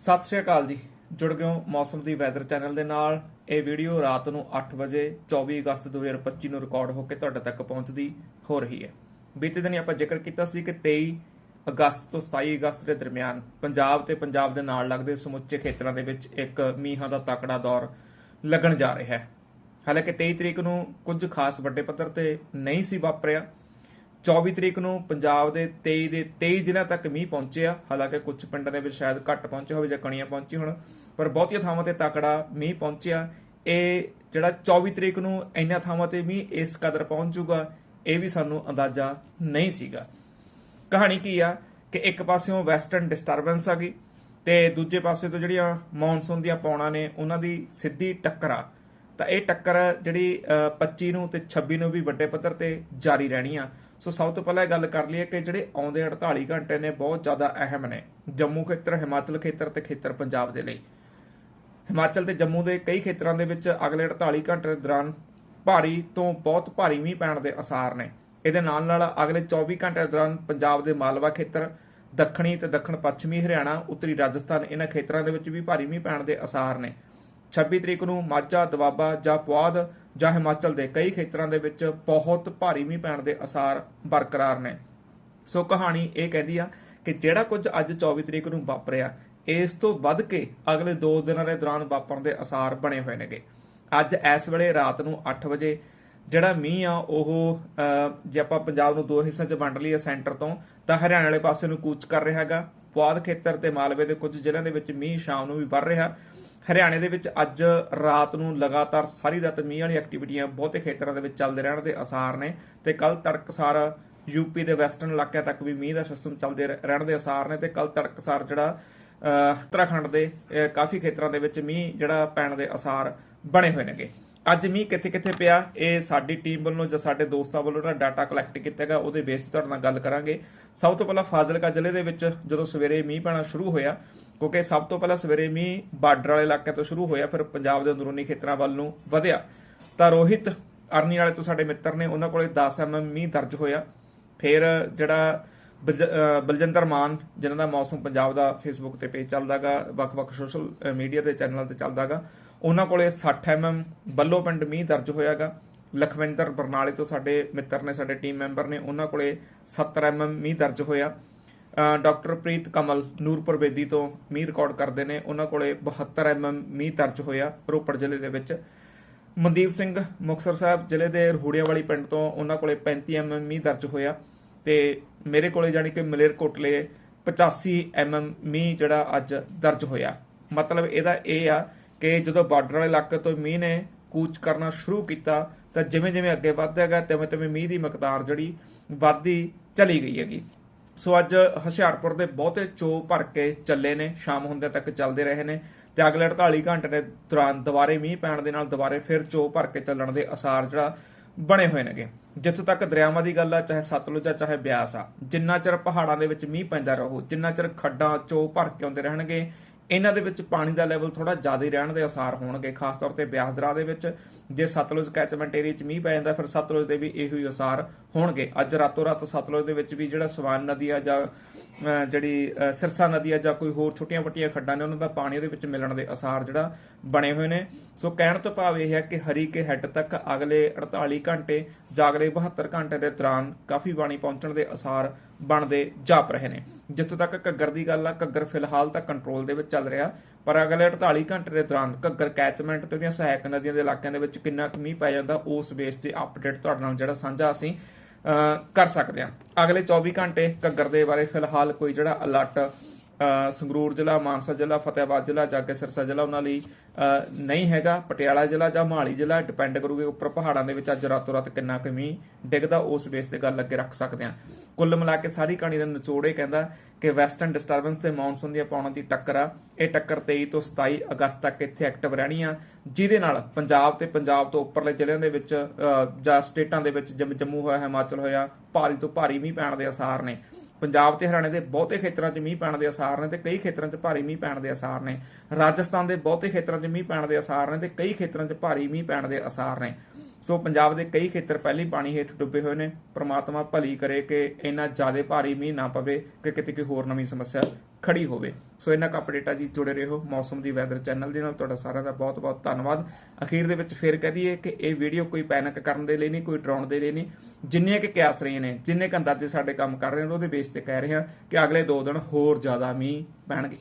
ਸਤਿ ਸ਼੍ਰੀ ਅਕਾਲ ਜੀ। ਜੁੜ ਗਏ ਹੋ ਮੌਸਮ ਦੀ ਵੈਦਰ ਚੈਨਲ ਦੇ ਨਾਲ। ਇਹ ਵੀਡੀਓ ਰਾਤ ਨੂੰ 8 ਵਜੇ 24 ਅਗਸਤ 2025 ਨੂੰ ਰਿਕਾਰਡ ਹੋ ਕੇ ਤੁਹਾਡੇ ਤੱਕ ਪਹੁੰਚਦੀ ਹੋ ਰਹੀ ਹੈ। ਬੀਤੇ ਦਿਨੀ ਆਪਾਂ ਜ਼ਿਕਰ ਕੀਤਾ ਸੀ ਕਿ 23 ਅਗਸਤ ਤੋਂ 27 ਅਗਸਤ ਦੇ ਦਰਮਿਆਨ ਪੰਜਾਬ ਤੇ ਪੰਜਾਬ ਦੇ ਨਾਲ ਲੱਗਦੇ ਸਮੁੱਚੇ ਖੇਤਰਾਂ ਦੇ ਵਿੱਚ ਇੱਕ ਮੀਂਹਾਂ ਦਾ ਤਕੜਾ ਦੌਰ ਲੱਗਣ ਜਾ ਰਿਹਾ ਹੈ। ਹਾਲਾਂਕਿ 23 ਤਰੀਕ ਨੂੰ ਕੁਝ ਖਾਸ ਵੱਡੇ ਪੱਧਰ ਤੇ ਨਹੀਂ ਸੀ ਵਾਪਰਿਆ। 24 ਤਰੀਕ ਨੂੰ ਪੰਜਾਬ ਦੇ 23 ਦੇ 23 ਜ਼ਿਲ੍ਹਿਆਂ ਤੱਕ ਮੀਂਹ ਪਹੁੰਚਿਆ ਹਾਲਾਂਕਿ ਕੁਝ ਪਿੰਡਾਂ ਦੇ ਵਿੱਚ ਸ਼ਾਇਦ ਘੱਟ ਪਹੁੰਚੇ ਹੋਵੇ ਜਾਂ ਕਣੀਆਂ ਪਹੁੰਚੀ ਹੋਣ ਪਰ ਬਹੁਤੀਆਂ ਥਾਵਾਂ ਤੇ ਤਕੜਾ ਮੀਂਹ ਪਹੁੰਚਿਆ। ਇਹ ਜਿਹੜਾ 24 ਤਰੀਕ ਨੂੰ ਇੰਨੀਆਂ ਥਾਵਾਂ ਤੇ ਮੀਂਹ ਇਸ ਕਦਰ ਪਹੁੰਚ ਜਾਊਗਾ ਇਹ ਵੀ ਸਾਨੂੰ ਅੰਦਾਜ਼ਾ ਨਹੀਂ ਸੀਗਾ। ਕਹਾਣੀ ਕੀ ਆ ਕਿ ਇੱਕ ਪਾਸਿਓਂ ਵੈਸਟਰਨ ਡਿਸਟਰਬੈਂਸ ਆ ਗਈ ਤੇ ਦੂਜੇ ਪਾਸੇ ਤੋਂ ਜਿਹੜੀਆਂ ਮੌਨਸੂਨ ਦੀਆਂ ਪੌਣਾਂ ਨੇ ਉਹਨਾਂ ਦੀ ਸਿੱਧੀ ਟੱਕਰ ਆ। ਤਾਂ ਇਹ ਟੱਕਰ ਜਿਹੜੀ ਅ, 25 ਨੂੰ ਤੇ 26 ਨੂੰ ਵੀ ਵੱਡੇ ਪੱਧਰ ਤੇ ਜਾਰੀ ਰਹਿਣੀ ਆ। ਸੋ ਸਭ ਤੋਂ ਪਹਿਲਾਂ ਇਹ ਗੱਲ ਕਰ ਲਈਏ ਕਿ ਜਿਹੜੇ ਆਉਂਦੇ 48 ਘੰਟੇ ਨੇ, ਬਹੁਤ ਜ਼ਿਆਦਾ ਅਹਿਮ ਨੇ ਜੰਮੂ ਖੇਤਰ, ਹਿਮਾਚਲ ਖੇਤਰ ਤੇ ਖੇਤਰ ਪੰਜਾਬ ਦੇ ਲਈ। ਹਿਮਾਚਲ ਤੇ ਜੰਮੂ ਦੇ ਕਈ ਖੇਤਰਾਂ ਦੇ ਵਿੱਚ ਅਗਲੇ 48 ਘੰਟੇ ਦੇ ਦੌਰਾਨ ਭਾਰੀ ਤੋਂ ਬਹੁਤ ਭਾਰੀ ਮੀਂਹ ਪੈਣ ਦੇ ਅਸਾਰ ਨੇ। ਇਹਦੇ ਨਾਲ ਨਾਲ ਅਗਲੇ 24 ਘੰਟੇ ਦੌਰਾਨ ਪੰਜਾਬ ਦੇ ਮਾਲਵਾ ਖੇਤਰ, ਦੱਖਣੀ ਤੇ ਦੱਖਣ ਪੱਛਮੀ ਹਰਿਆਣਾ, ਉੱਤਰੀ ਰਾਜਸਥਾਨ, ਇਹਨਾਂ ਖੇਤਰਾਂ ਦੇ ਵਿੱਚ ਵੀ ਭਾਰੀ ਮੀਂਹ ਪੈਣ ਦੇ ਅਸਾਰ ਨੇ। 26 ਤਰੀਕ ਨੂੰ ਮਾਝਾ, ਦਵਾਬਾ ਜਾਂ ਪੁਆਧ ਜਾਂ ਹਿਮਾਚਲ ਦੇ ਕਈ ਖੇਤਰਾਂ ਦੇ ਵਿੱਚ ਬਹੁਤ ਭਾਰੀ ਮੀਂਹ ਪੈਣ ਦੇ ਅਸਾਰ ਬਰਕਰਾਰ ਨੇ। ਸੋ ਕਹਾਣੀ ਇਹ ਕਹਿੰਦੀ ਆ ਕਿ ਜਿਹੜਾ ਕੁਝ ਅੱਜ 24 ਤਰੀਕ ਨੂੰ ਵਾਪਰਿਆ, ਇਸ ਤੋਂ ਵੱਧ ਕੇ ਅਗਲੇ 2 ਦਿਨਾਂ ਦੇ ਦੌਰਾਨ ਵਾਪਰਨ ਦੇ ਅਸਾਰ ਬਣੇ ਹੋਏ ਨੇਗੇ। ਅੱਜ ਇਸ ਵੇਲੇ ਰਾਤ ਨੂੰ 8 ਵਜੇ ਜਿਹੜਾ ਮੀਂਹ ਆ, ਉਹ ਜੇ ਆਪਾਂ ਪੰਜਾਬ ਨੂੰ ਦੋ ਹਿੱਸਿਆਂ 'ਚ ਵੰਡ ਲਈਏ ਸੈਂਟਰ ਤੋਂ, ਤਾਂ ਹਰਿਆਣਾ ਵਾਲੇ ਪਾਸੇ ਨੂੰ ਕੂਚ ਕਰ ਰਿਹਾ ਹੈਗਾ। ਪੁਆਧ ਖੇਤਰ ਤੇ ਮਾਲਵੇ ਦੇ ਕੁਝ ਜ਼ਿਲ੍ਹਿਆਂ ਦੇ ਵਿੱਚ ਮੀਂਹ ਸ਼ਾਮ ਨੂੰ ਵੀ ਵਰ ਰਿਹਾ। ਹਰਿਆਣੇ ਦੇ ਵਿੱਚ ਅੱਜ ਰਾਤ ਨੂੰ ਲਗਾਤਾਰ ਸਾਰੀ ਰਾਤ ਮੀਂਹ ਵਾਲੀ ਐਕਟੀਵਿਟੀਆਂ ਬਹੁਤੇ ਖੇਤਰਾਂ ਦੇ ਵਿੱਚ ਚੱਲਦੇ ਰਹਿਣ ਦੇ ਅਸਾਰ ਨੇ ਤੇ ਕੱਲ ਤੜਕਸਾਰ ਯੂਪੀ ਦੇ ਵੈਸਟਰਨ ਇਲਾਕਿਆਂ ਤੱਕ ਵੀ ਮੀਂਹ ਦਾ ਸਿਸਟਮ ਚੱਲਦੇ ਰਹਿ- ਰਹਿਣ ਦੇ ਅਸਾਰ ਨੇ ਤੇ ਕੱਲ ਤੜਕਸਾਰ ਜਿਹੜਾ ਉੱਤਰਾਖੰਡ ਦੇ ਕਾਫੀ ਖੇਤਰਾਂ ਦੇ ਵਿੱਚ ਮੀਂਹ ਜਿਹੜਾ ਪੈਣ ਦੇ ਅਸਾਰ ਬਣੇ ਹੋਏ ਨੇਗੇ। ਅੱਜ ਮੀਂਹ ਕਿੱਥੇ ਕਿੱਥੇ ਪਿਆ? ਇਹ ਸਾਡੀ ਟੀਮ ਵੱਲੋਂ ਜਾਂ ਸਾਡੇ ਦੋਸਤਾਂ ਵੱਲੋਂ ਜਿਹੜਾ ਡਾਟਾ ਕਲੈਕਟ ਕੀਤਾ ਹੈਗਾ ਉਹਦੇ ਬੇਸ ਤੇ ਤੁਹਾਡੇ ਨਾਲ ਗੱਲ ਕਰਾਂਗੇ। ਸਭ ਤੋਂ ਪਹਿਲਾਂ ਫਾਜ਼ਿਲਕਾ ਜ਼ਿਲ੍ਹੇ ਦੇ ਵਿੱਚ ਜਦੋਂ ਸਵੇਰੇ ਮੀਂਹ ਪੈਣਾ ਸ਼ੁਰੂ ਹੋਇਆ ਕਿਉਂਕਿ ਸਭ ਤੋਂ ਪਹਿਲਾਂ ਸਵੇਰੇ ਮੀਂਹ ਬਾਰਡਰ ਵਾਲੇ ਇਲਾਕਿਆਂ ਤੋਂ ਸ਼ੁਰੂ ਹੋਇਆ, ਫਿਰ ਪੰਜਾਬ ਦੇ ਅੰਦਰੂਨੀ ਖੇਤਰਾਂ ਵੱਲ ਨੂੰ ਵਧਿਆ। ਤਾਂ ਰੋਹਿਤ ਅਰਨੀ ਵਾਲੇ ਤੋਂ ਸਾਡੇ ਮਿੱਤਰ ਨੇ ਉਹਨਾਂ ਕੋਲੇ 10 ਐਮਐਮ ਮੀਂਹ ਦਰਜ ਹੋਇਆ। ਫਿਰ ਜਿਹੜਾ ਬਲਜ- ਬਲਜਿੰਦਰ ਮਾਨ, ਜਿਨ੍ਹਾਂ ਦਾ ਮੌਸਮ ਪੰਜਾਬ ਦਾ ਫੇਸਬੁੱਕ ਤੇ ਪੇਜ ਚੱਲਦਾਗਾ, ਵੱਖ-ਵੱਖ ਸੋਸ਼ਲ ਮੀਡੀਆ ਦੇ ਚੈਨਲਾਂ ਤੇ ਚੱਲਦਾਗਾ, ਉਹਨਾਂ ਕੋਲੇ 60 ਐਮਐਮ ਬੱਲੋ ਪਿੰਡ ਮੀਂਹ ਦਰਜ ਹੋਇਆਗਾ। ਲਖਵਿੰਦਰ ਬਰਨਾਲੇ ਤੋਂ ਸਾਡੇ ਮਿੱਤਰ ਨੇ, ਸਾਡੇ ਟੀਮ ਮੈਂਬਰ ਨੇ, ਉਹਨਾਂ ਕੋਲੇ 70 ਐਮਐਮ ਮੀਂਹ ਦਰਜ ਹੋਇਆ। ਡਾਕਟਰ ਪ੍ਰੀਤ ਕਮਲ ਨੂਰਪੁਰ ਬੇਦੀ ਤੋਂ ਮੀਂਹ ਰਿਕਾਰਡ ਕਰਦੇ ਨੇ। ਉਹਨਾਂ ਕੋਲੇ 72 ਐਮਐਮ ਮੀਂਹ ਦਰਜ ਹੋਇਆ ਰੋਪੜ ਜ਼ਿਲ੍ਹੇ ਦੇ ਵਿੱਚ। ਮਨਦੀਪ ਸਿੰਘ ਮੁਕਤਸਰ ਸਾਹਿਬ ਜ਼ਿਲ੍ਹੇ ਦੇ ਰਹੂੜੀਆਂ ਵਾਲੀ ਪਿੰਡ ਤੋਂ ਉਹਨਾਂ ਕੋਲੇ 35 ਐਮਐਮ ਮੀਂਹ ਦਰਜ ਹੋਇਆ ਤੇ ਮੇਰੇ ਕੋਲੇ ਜਾਨੀ ਕਿ ਮਲੇਰਕੋਟਲੇ 85 ਐਮਐਮ ਮੀਂਹ ਜਿਹੜਾ ਅੱਜ ਦਰਜ ਹੋਇਆ। ਮਤਲਬ ਇਹਦਾ ਇਹ ਆ ਕਿ ਜਦੋਂ ਬਾਰਡਰ ਵਾਲੇ ਇਲਾਕੇ ਤੋਂ ਮੀਂਹ ਨੇ ਕੂਚ ਕਰਨਾ ਸ਼ੁਰੂ ਕੀਤਾ ਤਾਂ ਜਿਵੇਂ ਜਿਵੇਂ ਅੱਗੇ ਵੱਧਦਾ ਹੈਗਾ ਤਿਵੇਂ ਤਿਵੇਂ ਮੀਂਹ ਦੀ ਮਕਦਾਰ ਜਿਹੜੀ ਵੱਧਦੀ ਚਲੀ ਗਈ ਹੈਗੀ। ਸੋ ਅੱਜ ਹੁਸ਼ਿਆਰਪੁਰ ਦੇ ਬਹੁਤੇ ਚੋ ਭਰ ਕੇ ਚੱਲੇ ਨੇ, ਸ਼ਾਮ ਹੁੰਦੇ ਤੱਕ ਚੱਲਦੇ ਰਹੇ ਨੇ ਤੇ ਅਗਲੇ 48 ਘੰਟੇ ਦੇ ਦੌਰਾਨ ਦੁਬਾਰੇ ਮੀਂਹ ਪੈਣ ਦੇ ਨਾਲ ਦੁਬਾਰੇ ਫਿਰ ਚੋ ਭਰ ਕੇ ਚੱਲਣ ਦੇ ਅਸਾਰ ਜਿਹੜਾ ਬਣੇ ਹੋਏ ਨੇਗੇ। ਜਿੱਥੋਂ ਤੱਕ ਦਰਿਆਵਾਂ ਦੀ ਗੱਲ ਆ, ਚਾਹੇ ਸਤਲੁਜ ਆ, ਚਾਹੇ ਬਿਆਸ ਆ, ਜਿੰਨਾ ਚਿਰ ਪਹਾੜਾਂ ਦੇ ਵਿੱਚ ਮੀਂਹ ਪੈਂਦਾ ਰਹੋ, ਜਿੰਨਾ ਚਿਰ ਖੱਡਾਂ ਚੋ ਭਰ ਕੇ ਆਉਂਦੇ ਰਹਿਣਗੇ ਇਹਨਾਂ ਦੇ ਵਿੱਚ ਪਾਣੀ ਦਾ ਲੈਵਲ ਥੋੜਾ ਜ਼ਿਆਦਾ ਹੀ ਰਹਿਣ ਦੇ ਅਸਾਰ ਹੋਣਗੇ, ਖਾਸ ਤੌਰ ਤੇ ਬਿਆਸ ਦਰਾ ਦੇ ਵਿੱਚ। ਜੇ ਸਤਲੁਜ ਕੈਚਮੈਂਟ ਏਰੀਆ 'ਚ ਮੀਂਹ ਪੈ ਜਾਂਦਾ, ਫਿਰ ਸਤਲੁਜ ਦੇ ਵੀ ਇਹੋ ਹੀ ਅਸਾਰ ਹੋਣਗੇ। ਅੱਜ ਰਾਤੋਂ ਰਾਤ ਸਤਲੁਜ ਦੇ ਵਿੱਚ ਵੀ ਜਿਹੜਾ ਸਵਾਨ ਨਦੀ ਆ ਜਾਂ ਜਿਹੜੀ ਸਿਰਸਾ ਨਦੀ ਆ ਜਾਂ ਕੋਈ ਹੋਰ ਛੋਟੀਆਂ ਵੱਟੀਆਂ ਖੱਡਾਂ ਨੇ, ਉਹਨਾਂ ਦਾ ਪਾਣੀ ਉਹਦੇ ਵਿੱਚ ਮਿਲਣ ਦੇ ਅਸਾਰ ਜਿਹੜਾ ਬਣੇ ਹੋਏ ਨੇ। ਸੋ ਕਹਿਣ ਤੋਂ ਭਾਵ ਇਹ ਹੈ ਕਿ ਹਰੀ ਹਰੀਕੇ ਹੈੱਡ ਤੱਕ ਅਗਲੇ 48 ਘੰਟੇ ਜਾਂ ਅਗਲੇ 72 ਘੰਟੇ ਦੇ ਦੌਰਾਨ ਕਾਫੀ ਪਾਣੀ ਪਹੁੰਚਣ ਦੇ ਅਸਾਰ ਬਣਦੇ ਜਾਪ ਰਹੇ ਨੇ। ਜਿੱਥੋਂ ਤੱਕ ਘੱਗਰ ਦੀ ਗੱਲ ਆ, ਘੱਗਰ ਫਿਲਹਾਲ ਤਾਂ ਕੰਟਰੋਲ ਦੇ ਵਿੱਚ ਚੱਲ ਰਿਹਾ, ਪਰ ਅਗਲੇ 48 ਘੰਟੇ ਦੇ ਦੌਰਾਨ ਘੱਗਰ ਕੈਚਮੈਂਟ ਤੇ ਉਹਦੀਆਂ ਸਹਾਇਕ ਨਦੀਆਂ ਦੇ ਇਲਾਕਿਆਂ ਦੇ ਵਿੱਚ ਕਿੰਨਾ ਕੁ ਮੀਂਹ ਪੈ ਜਾਂਦਾ, ਉਸ ਬੇਸ ਤੇ ਅਪਡੇਟ ਤੁਹਾਡੇ ਨਾਲ ਜਿਹੜਾ ਸਾਂਝਾ ਅਸੀਂ ਕਰ ਸਕਦੇ ਹਾਂ। ਅਗਲੇ 24 ਘੰਟੇ ਘੱਗਰ ਦੇ ਬਾਰੇ ਫਿਲਹਾਲ ਕੋਈ ਜਿਹੜਾ ਅਲਰਟ ਸੰਗਰੂਰ ਜ਼ਿਲ੍ਹਾ, ਮਾਨਸਾ ਜ਼ਿਲ੍ਹਾ ਫਤਿਆਬਾਦ ਜ਼ਿਲ੍ਹਾ ਜਾ ਕੇ ਸਿਰਸਾ ਜ਼ਿਲ੍ਹਾ ਉਹਨਾਂ ਲਈ ਨਹੀਂ ਹੈਗਾ। ਪਟਿਆਲਾ ਜ਼ਿਲ੍ਹਾ ਜਾਂ ਮੋਹਾਲੀ ਜ਼ਿਲ੍ਹਾ ਡਿਪੈਂਡ ਕਰੂਗੇ ਉੱਪਰ ਪਹਾੜਾਂ ਦੇ ਵਿੱਚ ਅੱਜ ਰਾਤੋਂ ਰਾਤ ਕਿੰਨਾ ਕੁ ਮੀਂਹ ਡਿੱਗਦਾ, ਉਸ ਬੇਸ ਤੇ ਗੱਲ ਅੱਗੇ ਰੱਖ ਸਕਦੇ ਹਾਂ। ਕੁੱਲ ਮਿਲਾ ਕੇ ਸਾਰੀ ਕਹਾਣੀ ਦਾ ਨਿਚੋੜ ਇਹ ਕਹਿੰਦਾ ਕਿ ਵੈਸਟਰਨ ਡਿਸਟਰਬੈਂਸ ਤੇ ਮੌਨਸੂਨ ਦੀਆਂ ਪੌਣਾਂ ਦੀ ਟੱਕਰ ਆ। ਇਹ ਟੱਕਰ 23 ਤੋਂ 27 ਅਗਸਤ ਤੱਕ ਇੱਥੇ ਐਕਟਿਵ ਰਹਿਣੀ ਆ। ਜਿਹਦੇ ਨਾਲ ਪੰਜਾਬ ਤੇ ਪੰਜਾਬ ਤੋਂ ਉੱਪਰਲੇ ਜ਼ਿਲ੍ਹਿਆਂ ਦੇ ਵਿੱਚ ਜਾਂ ਸਟੇਟਾਂ ਦੇ ਵਿੱਚ ਜਿਵੇਂ ਜੰਮੂ ਹੋਇਆ, ਹਿਮਾਚਲ ਹੋਇਆ, ਭਾਰੀ ਤੋਂ ਭਾਰੀ ਮੀਂਹ ਪੈਣ ਦੇ ਅਸਾਰ ਨੇ। ਪੰਜਾਬ ਤੇ ਹਰਿਆਣੇ ਦੇ ਬਹੁਤੇ ਖੇਤਰਾਂ 'ਚ ਮੀਂਹ ਪੈਣ ਦੇ ਅਸਾਰ ਨੇ ਤੇ ਕਈ ਖੇਤਰਾਂ 'ਚ ਭਾਰੀ ਮੀਂਹ ਪੈਣ ਦੇ ਅਸਾਰ ਨੇ। ਰਾਜਸਥਾਨ ਦੇ ਬਹੁਤੇ ਖੇਤਰਾਂ 'ਚ ਮੀਂਹ ਪੈਣ ਦੇ ਅਸਾਰ ਨੇ ਤੇ ਕਈ ਖੇਤਰਾਂ 'ਚ ਭਾਰੀ ਮੀਂਹ ਪੈਣ ਦੇ ਅਸਾਰ ਨੇ। ਸੋ ਪੰਜਾਬ ਦੇ ਕਈ ਖੇਤਰ ਪਹਿਲੀ ਪਾਣੀ ਹੇਠ ਡੁੱਬੇ ਹੋਏ ਨੇ। ਪ੍ਰਮਾਤਮਾ ਭਲੀ ਕਰੇ ਕਿ ਇੰਨਾ ਜ਼ਿਆਦਾ ਭਾਰੀ ਮੀਂਹ ਨਾ ਪਵੇ ਕਿ ਕਿਤੇ ਕੋਈ ਹੋਰ ਨਵੀਂ ਸਮੱਸਿਆ ਖੜੀ ਹੋਵੇ। ਸੋ ਇਹਨਾਂ ਕੁ ਅਪਡੇਟਾਂ ਜੀ, ਜੁੜੇ ਰਹੋ ਮੌਸਮ ਦੀ ਵੈਦਰ ਚੈਨਲ ਦੇ ਨਾਲ। ਤੁਹਾਡਾ ਸਾਰਿਆਂ ਦਾ ਬਹੁਤ ਬਹੁਤ ਧੰਨਵਾਦ। ਅਖੀਰ ਦੇ ਵਿੱਚ ਫੇਰ ਕਹਿ ਦਈਏ ਕਿ ਇਹ ਵੀਡੀਓ ਕੋਈ ਪੈਨਿਕ ਕਰਨ ਦੇ ਲਈ ਨਹੀਂ, ਕੋਈ ਡਰਾਉਣ ਦੇ ਲਈ ਨਹੀਂ। ਜਿੰਨੀਆਂ ਕਿ ਕਿਆਸ ਰਹੀਆਂ ਨੇ, ਜਿੰਨੇ ਕ ਅੰਦਾਜ਼ੇ ਸਾਡੇ ਕੰਮ ਕਰ ਰਹੇ ਨੇ, ਉਹਦੇ ਬੇਸ ਤੇ ਕਹਿ ਰਹੇ ਹਾਂ ਕਿ ਅਗਲੇ 2 ਦਿਨ ਹੋਰ ਜ਼ਿਆਦਾ ਮੀਂਹ ਪੈਣਗੇ।